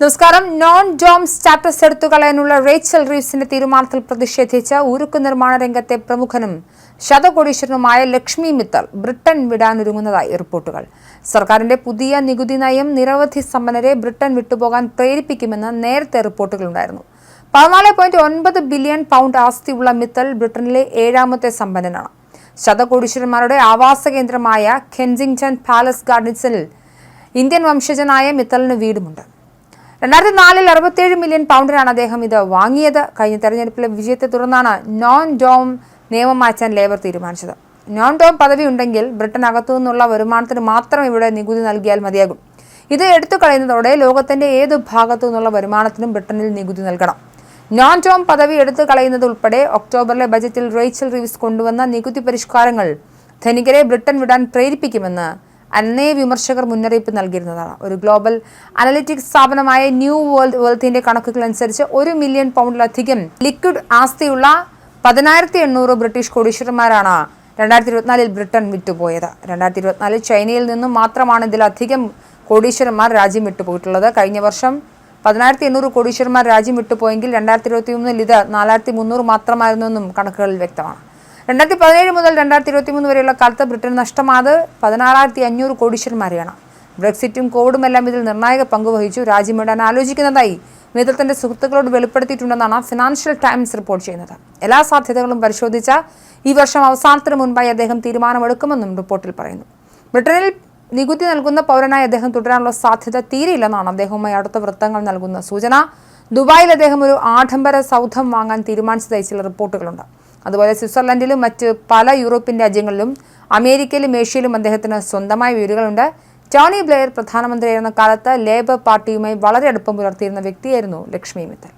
നമസ്കാരം. Non Jom status എടുത്തു കളയാനുള്ള Rachel റീവ്സിന്റെ തീരുമാനത്തിൽ പ്രതിഷേധിച്ച് ഉരുക്ക് നിർമ്മാണ രംഗത്തെ പ്രമുഖനും ശതകോടീശ്വരനുമായ ലക്ഷ്മി മിത്തൽ ബ്രിട്ടൻ വിടാനൊരുങ്ങുന്നതായി റിപ്പോർട്ടുകൾ. സർക്കാരിന്റെ പുതിയ നികുതി നയം നിരവധി സമ്പന്നരെ ബ്രിട്ടൻ വിട്ടുപോകാൻ പ്രേരിപ്പിക്കുമെന്ന് നേരത്തെ റിപ്പോർട്ടുകളുണ്ടായിരുന്നു. പതിനാല് പോയിന്റ് ഒൻപത് ബില്യൺ പൗണ്ട് ആസ്തിയുള്ള മിത്തൽ ബ്രിട്ടനിലെ ഏഴാമത്തെ സമ്പന്നനാണ്. ശതകോടീശ്വരന്മാരുടെ ആവാസ കേന്ദ്രമായ കെൻസിംഗ്ടൺ പാലസ് ഗാർഡൻസിൽ ഇന്ത്യൻ വംശജനായ മിത്തലിന് വീടുമുണ്ട്. രണ്ടായിരത്തി നാലിൽ അറുപത്തിയേഴ് മില്യൺ പൗണ്ടിനാണ് അദ്ദേഹം ഇത് വാങ്ങിയത്. കഴിഞ്ഞ തെരഞ്ഞെടുപ്പിലെ വിജയത്തെ തുടർന്നാണ് നോൺ ഡോം നിയമം മാറ്റാൻ ലേബർ തീരുമാനിച്ചത്. നോൺ ഡോം പദവി ഉണ്ടെങ്കിൽ ബ്രിട്ടൻ അകത്തു നിന്നുള്ള വരുമാനത്തിന് മാത്രം ഇവിടെ നികുതി നൽകിയാൽ മതിയാകും. ഇത് എടുത്തു കളയുന്നതോടെ ലോകത്തിന്റെ ഏത് ഭാഗത്തു നിന്നുള്ള വരുമാനത്തിനും ബ്രിട്ടനിൽ നികുതി നൽകണം. നോൺ ഡോം പദവി എടുത്തു കളയുന്നത് ഉൾപ്പെടെ ഒക്ടോബറിലെ ബജറ്റിൽ റേച്ചൽ റിവിസ് കൊണ്ടുവന്ന നികുതി പരിഷ്കാരങ്ങൾ ധനികരെ ബ്രിട്ടൻ വിടാൻ പ്രേരിപ്പിക്കുമെന്ന് അന്നേ വിമർശകർ മുന്നറിയിപ്പ് നൽകിയിരുന്നതാണ്. ഒരു ഗ്ലോബൽ അനലിറ്റിക്സ് സ്ഥാപനമായ ന്യൂ വേൾഡ് വെൽത്തിന്റെ കണക്കുകൾ അനുസരിച്ച് ഒരു മില്യൺ പൗണ്ടിലധികം ലിക്വിഡ് ആസ്തിയുള്ള പതിനായിരത്തി എണ്ണൂറ് ബ്രിട്ടീഷ് കോടീശ്വരന്മാരാണ് രണ്ടായിരത്തി ഇരുപത്തിനാലിൽ ബ്രിട്ടൻ വിട്ടുപോയത്. രണ്ടായിരത്തി ഇരുപത്തിനാലിൽ ചൈനയിൽ നിന്നും മാത്രമാണ് ഇതിലധികം കോടീശ്വരന്മാർ രാജ്യം വിട്ടുപോയിട്ടുള്ളത്. കഴിഞ്ഞ വർഷം പതിനായിരത്തി എണ്ണൂറ് കോടീശ്വരന്മാർ രാജ്യം വിട്ടുപോയെങ്കിൽ രണ്ടായിരത്തി ഇരുപത്തി മൂന്നിൽ ഇത് നാലായിരത്തി മുന്നൂറ് മാത്രമായിരുന്നെന്നും കണക്കുകളിൽ വ്യക്തമാണ്. രണ്ടായിരത്തി പതിനേഴ് മുതൽ രണ്ടായിരത്തി ഇരുപത്തി മൂന്ന് വരെയുള്ള കാലത്ത് ബ്രിട്ടൻ നഷ്ടമായത് പതിനാറായിരത്തി അഞ്ഞൂറ് കോടീശ്വരന്മാരെയാണ്. ബ്രെക്സിറ്റും കോവിഡും എല്ലാം ഇതിൽ നിർണായക പങ്കുവഹിച്ചു വഹിച്ചു. ആലോചിക്കുന്നതായി മിതൽ തന്റെ സുഹൃത്തുക്കളോട് വെളിപ്പെടുത്തിയിട്ടുണ്ടെന്നാണ് ഫിനാൻഷ്യൽ ടൈംസ് റിപ്പോർട്ട് ചെയ്യുന്നത്. എല്ലാ സാധ്യതകളും പരിശോധിച്ച ഈ വർഷം അവസാനത്തിന് മുൻപായി അദ്ദേഹം തീരുമാനമെടുക്കുമെന്നും റിപ്പോർട്ടിൽ പറയുന്നു. ബ്രിട്ടനിൽ നികുതി നൽകുന്ന പൗരനായി അദ്ദേഹം തുടരാനുള്ള സാധ്യത തീരെയില്ലെന്നാണ് അദ്ദേഹവുമായി അടുത്ത വൃത്തങ്ങൾ നൽകുന്ന സൂചന. ദുബായിൽ അദ്ദേഹം ഒരു ആഡംബര സൗധം വാങ്ങാൻ തീരുമാനിച്ചതായി ചില റിപ്പോർട്ടുകളുണ്ട്. അതുപോലെ സ്വിറ്റ്സർലൻഡിലും മറ്റ് പല യൂറോപ്യൻ രാജ്യങ്ങളിലും അമേരിക്കയിലും ഏഷ്യയിലും അദ്ദേഹത്തിന് സ്വന്തമായ വീടുകളുണ്ട്. ടോണി ബ്ലെയർ പ്രധാനമന്ത്രിയായിരുന്ന കാലത്ത് ലേബർ പാർട്ടിയുമായി വളരെ അടുപ്പം പുലർത്തിയിരുന്ന വ്യക്തിയായിരുന്നു ലക്ഷ്മി മിത്തൽ.